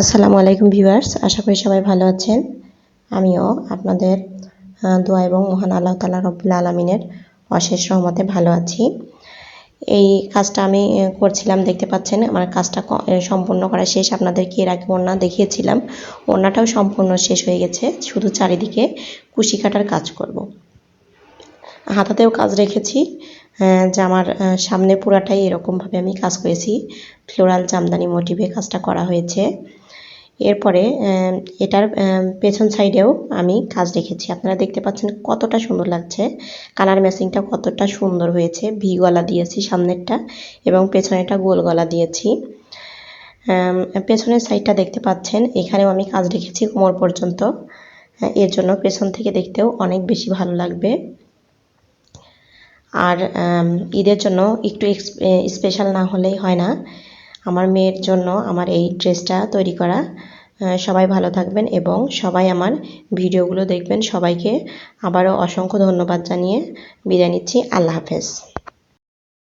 আসসালামু আলাইকুম ভিউয়ার্স আশা করি সবাই ভালো আছেন। আমিও আপনাদের দোয়া এবং মহান আল্লাহ তালা রব্বুল আলমিনের অশেষ রহমতে ভালো আছি। এই কাজটা আমি করছিলাম দেখতে পাচ্ছেন আমার কাজটা সম্পূর্ণ করা শেষ আপনাদেরকে এর আগে ওড়না দেখিয়েছিলাম। ওড়নাটাও সম্পূর্ণ শেষ হয়ে গেছে শুধু চারিদিকে কুশি কাটার কাজ করব। হাতাতেও কাজ রেখেছি জামার আহ, সামনে পুরাটাই এরকমভাবে আমি কাজ করেছি। ফ্লোরাল জামদানি মোটিভে কাজটা করা হয়েছে। এরপরে এটার পেছন সাইডেও আমি কাজ রেখেছি। আপনারা দেখতে পাচ্ছেন কতটা সুন্দর লাগছে। কালার ম্যাচিংটা কতটা সুন্দর হয়েছে। ভি গলা দিয়েছি সামনেরটা এবং পেছনেরটা গোল গলা দিয়েছি। পেছনের সাইডটা দেখতে পাচ্ছেন, এখানেও আমি কাজ রেখেছি কোমর পর্যন্ত। এর জন্য পেছন থেকে দেখতেও অনেক বেশি ভালো লাগবে। আর ঈদের জন্য একটু স্পেশাল না হলেই হয় না। আমার মেয়ের জন্য আমার এই ড্রেসটা তৈরি করা। সবাই ভালো থাকবেন এবং সবাই আমার ভিডিওগুলো দেখবেন। সবাইকে আবারও অসংখ্য ধন্যবাদ জানিয়ে বিদায় নিচ্ছি। আল্লাহ হাফেজ।